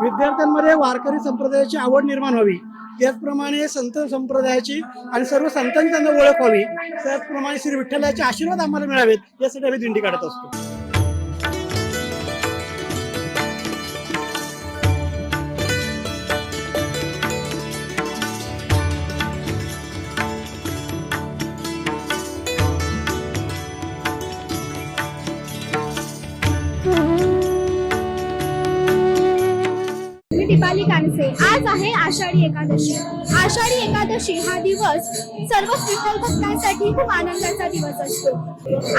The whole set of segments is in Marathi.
विद्यार्थ्यांमध्ये वारकरी संप्रदायाची आवड निर्माण व्हावी. त्याचप्रमाणे संत संप्रदायाची आणि सर्व संतांची त्यांना ओळख व्हावी. त्याचप्रमाणे श्री विठ्ठलाचे आशीर्वाद आम्हाला मिळावेत यासाठी आम्ही दिंडी काढत असतो. मी कानसे आज आहे आषाढी एकादशी. आषाढी एकादशी हा दिवस सर्वच विठ्ठल भक्तांसाठी खूप आनंदाचा दिवस असतो.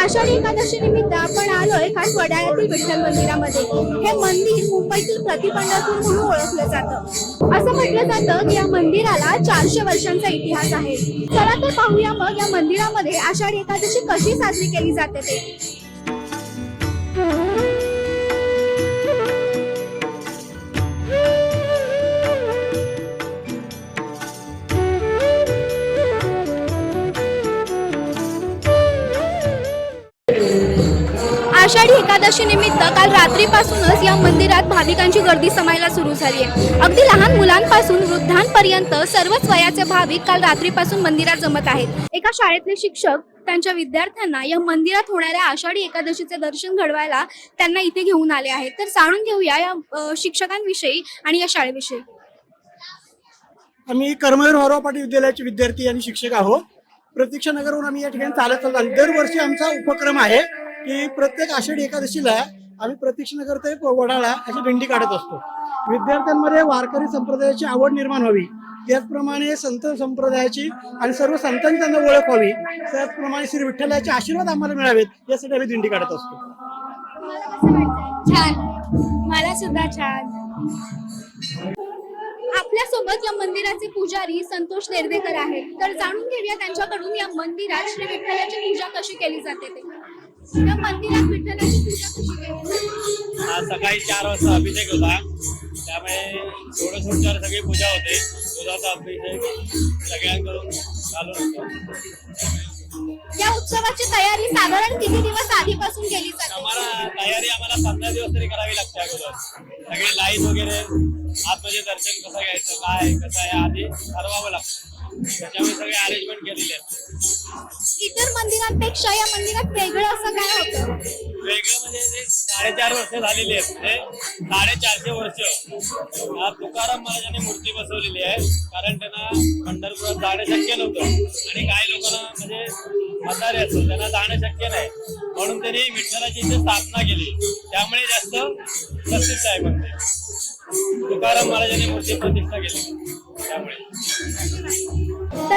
आषाढी एकादशी निमित्त आपण आलोय खास वडाळ्यातील विठ्ठल मंदिरामध्ये. हे मंदिर मुंबईतील प्रतिपंढरपूर म्हणून ओळखलं जातं. असं म्हटलं जातं की या मंदिराला चारशे वर्षांचा इतिहास आहे. चला तर पाहूया मग या मंदिरामध्ये आषाढी एकादशी कशी साजरी केली जाते ते. आषाढी एकादशी निमित्त काल रात्रीपासूनच या मंदिरात भाविकांची गर्दी समायला सुरू झाली आहे. अगदी लहान मुलांपासून वृद्धांपर्यंत सर्वच वयाचे भाविक काल रात्रीपासून मंदिरात जमत आहेत. एका शाळेतले शिक्षक त्यांच्या विद्यार्थ्यांना या मंदिरात होणाऱ्या आषाढी एकादशीचे दर्शन घडवायला त्यांना इथे घेऊन आले आहेत. तर जाणून घेऊया या शिक्षकांविषयी आणि या शाळेविषयी. आम्ही कर्मवीर भाऊराव पाटील विद्यालयाचे विद्यार्थी आणि शिक्षक आहोत. प्रतीक्षा नगरहून आम्ही या ठिकाणी चालत चालत आलो. दरवर्षी आमचा उपक्रम आहे. की प्रत्येक आषाढी एकादशीला आम्ही प्रतीक्षा न ते वडाळा अशी दिंडी काढत असतो. विद्यार्थ्यांमध्ये वारकरी संप्रदायाची आवड निर्माण व्हावी. त्याचप्रमाणे संत संप्रदायाची आणि सर्व संतांची त्यांना ओळख व्हावी. त्याचप्रमाणे श्री विठ्ठलाचे आशीर्वाद आम्हाला मिळावेत यासाठी आम्ही दिंडी काढत असतो. छान. मला सुद्धा छान. आपल्यासोबत या मंदिराचे पुजारी संतोष नेर्देकर आहेत. तर जाणून घेऊया त्यांच्याकडून या मंदिरात श्री विठ्ठलाची पूजा कशी केली जाते ते. या मंदिरात विठ्ठलाची पूजा. कशी केली जाते आज सकाळी चार वाजता अभिषेक होता. त्यामुळे थोडं थोडं सगळी पूजा होते. दुधाचा अभिषेक सगळ्यांकडून चालू होतो. या उत्सवाची तयारी साधारण किती दिवस आधीपासून केली जाते? आम्हाला तयारी आम्हाला पंधरा दिवस तरी करावी लागते अगोदर. सगळे लाइट वगैरे आतमध्ये दर्शन कसं घ्यायचं काय कसं आहे आधी ठरवावं लागतं. त्याच्यामुळे सगळे अरेंजमेंट केलेले आहेत. मंदिरांपेक्षा या मंदिरात वेगळं असं काय होतं? वेगळं म्हणजे ते साडेचार वर्ष झालेली आहेत. म्हणजे साडेचारशे वर्ष. हा तुकाराम महाराजांनी मूर्ती बसवलेली आहे. कारण त्यांना पंढरपुरात जाणं शक्य नव्हतं. आणि काही लोकांना म्हणजे म्हातारे असतात. त्यांना जाणं शक्य नाही. म्हणून त्यांनी विठ्ठलाची इथे स्थापना केली. त्यामुळे जास्त प्रसिद्ध आहे मंदिर. तुकाराम महाराजांनी मूर्ती प्रतिष्ठा केली. त्यामुळे.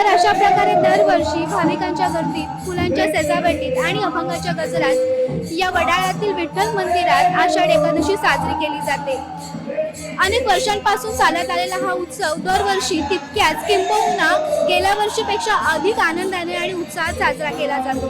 तर अशा प्रकारे दरवर्षी भाविकांच्या गर्दीत फुलांच्या सजावटीत आणि अभंगाच्या गजरात या वडाळ्यातील विठ्ठल मंदिरात आषाढ एकादशी साजरी केली जाते. अनेक वर्षांपासून चालत आलेला हा उत्सव दरवर्षी तितक्याच किंबहुना गेल्या वर्षीपेक्षा अधिक आनंदाने आणि उत्साहात साजरा केला जातो.